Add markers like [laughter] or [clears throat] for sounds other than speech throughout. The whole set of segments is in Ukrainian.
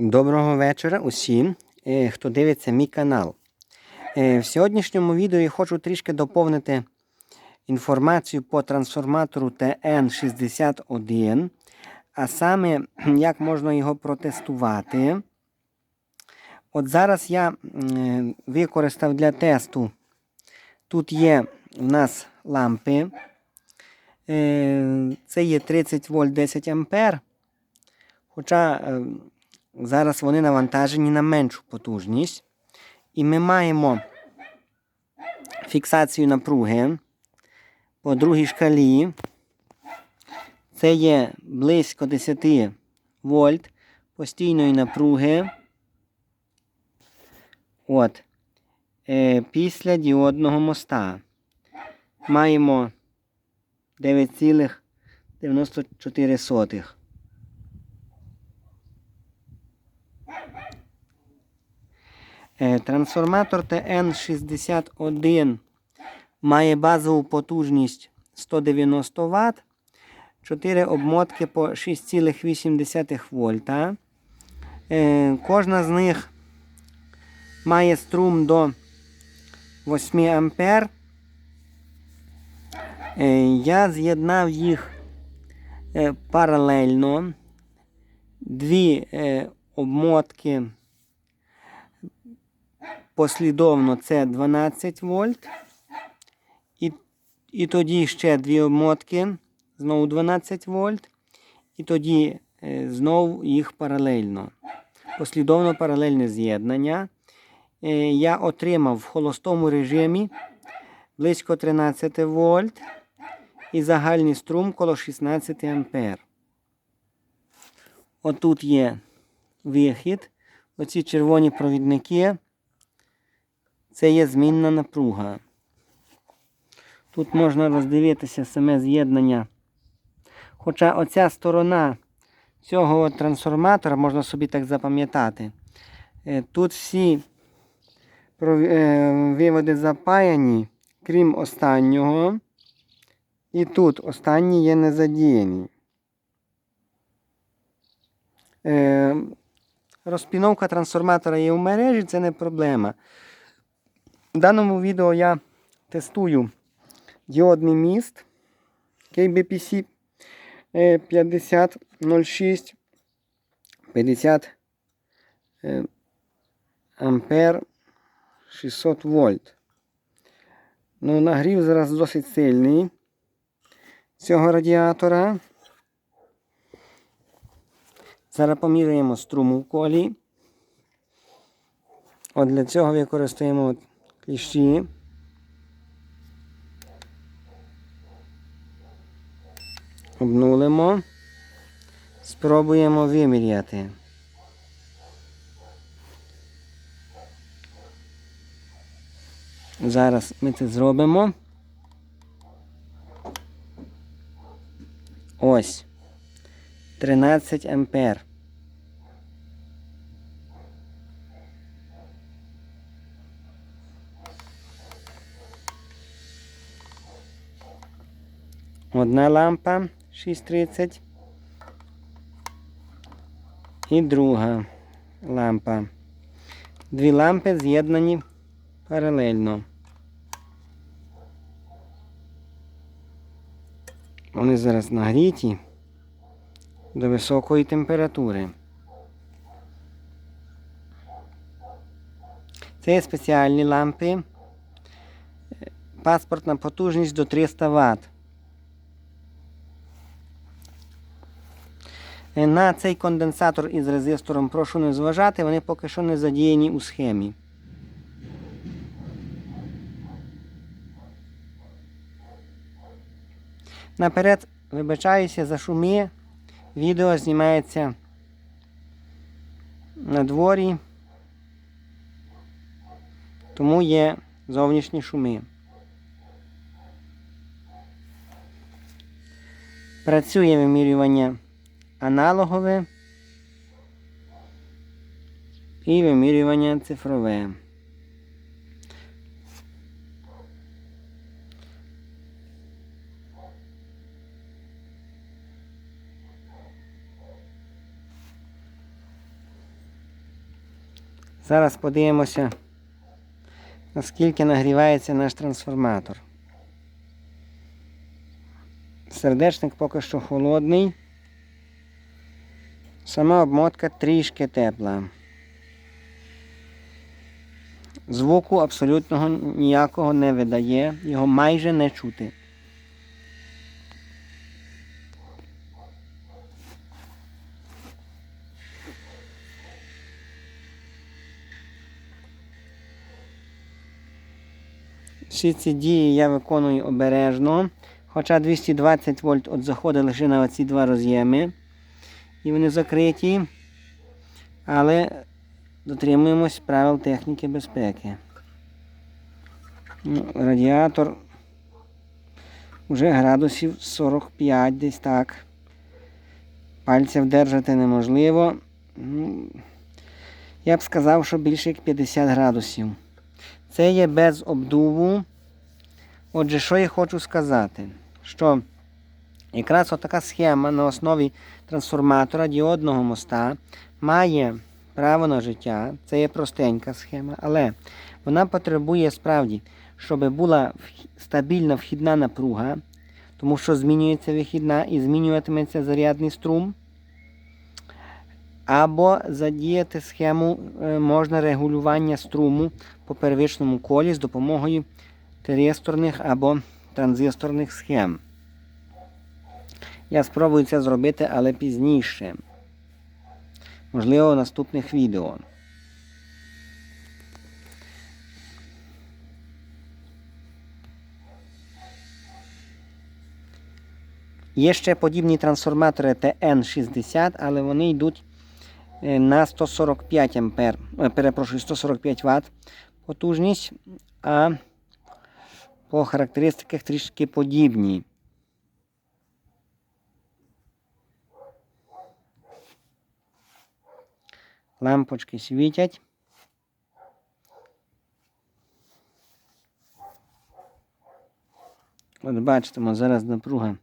Доброго вечора усім, е, хто дивиться мій канал. Е, В сьогоднішньому відео я хочу трішки доповнити інформацію по трансформатору TN61, а саме, [clears throat] як можна його протестувати. От зараз я використав для тесту. Тут є у нас лампи. Е, Це є 30 вольт 10 ампер. Хоча е, зараз вони навантажені на меншу потужність. І ми маємо фіксацію напруги по другій шкалі. Це є близько 10 вольт постійної напруги. От. Е, після діодного моста маємо 9,94. Трансформатор TN61 має базову потужність 190 Вт, 4 обмотки по 6,8 вольта. Е, Кожна з них має струм до 8 ампер. Е, Я з'єднав їх е, паралельно. Дві е, обмотки послідовно це 12 вольт. І, і тоді ще дві обмотки, знову 12 вольт. І тоді е, знову їх паралельно. Послідовно паралельне з'єднання. Е, я отримав в холостому режимі близько 13 вольт і загальний струм коло 16 ампер. Отут є вихід. Оці червоні провідники. Це є змінна напруга. Тут можна роздивитися саме з'єднання. Хоча оця сторона цього трансформатора, можна собі так запам'ятати. е, Тут всі е, виводи запаяні, крім останнього. І тут останні є не задіяні. Е, Розпіновка трансформатора є в мережі, це не проблема. В даному відео я тестую діодний міст KBPC е, 5006 50 е, ампер 600 вольт. Ну, нагрів зараз досить сильний цього радіатора. Зараз поміряємо струм в колі. От для цього використаємо кліщі. Обнулимо. Спробуємо виміряти. Зараз ми це зробимо. Ось. 13 ампер. Одна лампа 6.30 і друга лампа. Дві лампи з'єднані паралельно. Вони зараз нагріті до високої температури. Це спеціальні лампи. Паспортна потужність до 300 Вт. На цей конденсатор із резистором прошу не зважати, вони поки що не задіяні у схемі. Наперед вибачаюся за шуми. Відео знімається на дворі, тому є зовнішні шуми. Працює вимірювання аналогове і вимірювання цифрове. Зараз подивимося, наскільки нагрівається наш трансформатор. Сердечник поки що холодний. Сама обмотка трішки тепла. Звуку абсолютного ніякого не видає, його майже не чути. Всі ці дії я виконую обережно. Хоча 220 вольт от заходить лише на оці два роз'єми. І вони закриті. Але дотримуємось правил техніки безпеки. Ну, радіатор вже градусів 45 десь так. Пальця вдержати неможливо. Ну, Я б сказав, що більше як 50 градусів. Це є без обдуву. Отже, що я хочу сказати? Що якраз отака схема на основі трансформатора діодного моста має право на життя. Це є простенька схема, але вона потребує справді, щоб була стабільна вхідна напруга, тому що змінюється вихідна і змінюватиметься зарядний струм. Або задіяти схему е, можна регулювання струму по первичному колі з допомогою тиристорних або транзисторних схем. Я спробую це зробити, але пізніше. Можливо, в наступних відео. Є ще подібні трансформатори TN60, але вони йдуть е, на 145 ампер, е, перепрошую, 145 Вт потужність, а по характеристиках трішки подібні. Лампочки світять. От бачите, зараз напруга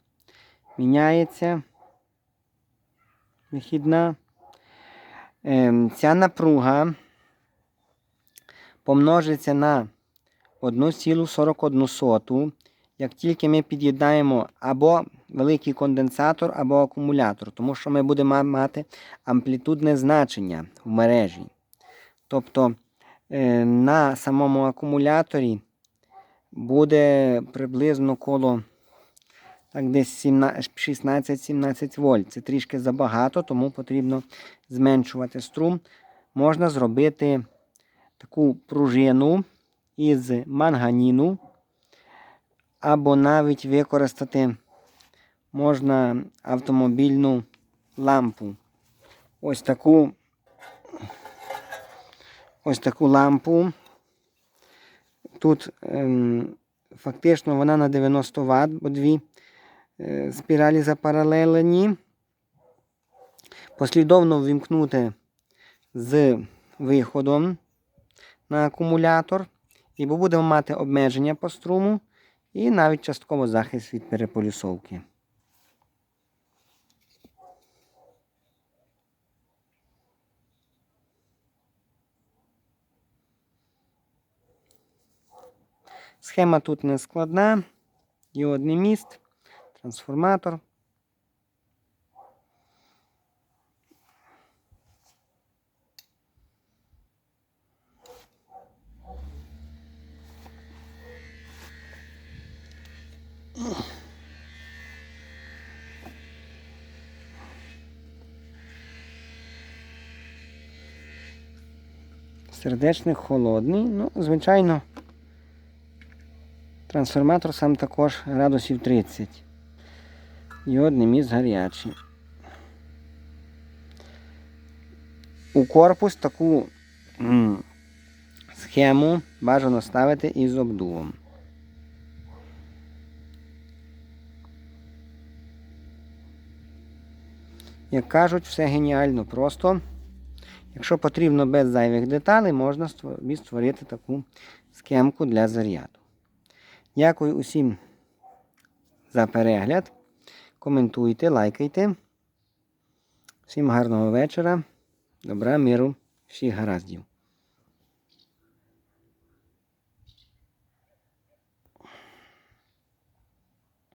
міняється. Вихідна. Ем, Ця напруга помножиться на 1,41, як тільки ми під'єднаємо або великий конденсатор, або акумулятор, тому що ми будемо мати амплітудне значення в мережі. Тобто е, на самому акумуляторі буде приблизно коло так, десь 16-17 вольт. Це трішки забагато, тому потрібно зменшувати струм. Можна зробити таку пружину із манганіну, або навіть використати можна автомобільну лампу. Ось таку ось таку лампу. Тут ем, фактично вона на 90 Вт, бо дві е, спіралі запаралелені. Послідовно ввімкнути з виходом на акумулятор. І будемо мати обмеження по струму і навіть частково захист від переполюсовки. Схема тут не складна. Діодний міст, трансформатор. Сердечник холодний. Ну, звичайно, трансформатор сам також градусів 30. Йодний міст гарячий. У корпус таку схему бажано ставити із обдувом. Як кажуть, все геніально просто. Якщо потрібно без зайвих деталей, можна створити таку схемку для заряду. Дякую усім за перегляд. Коментуйте, лайкайте. Всім гарного вечора. Добра, миру, всіх гараздів.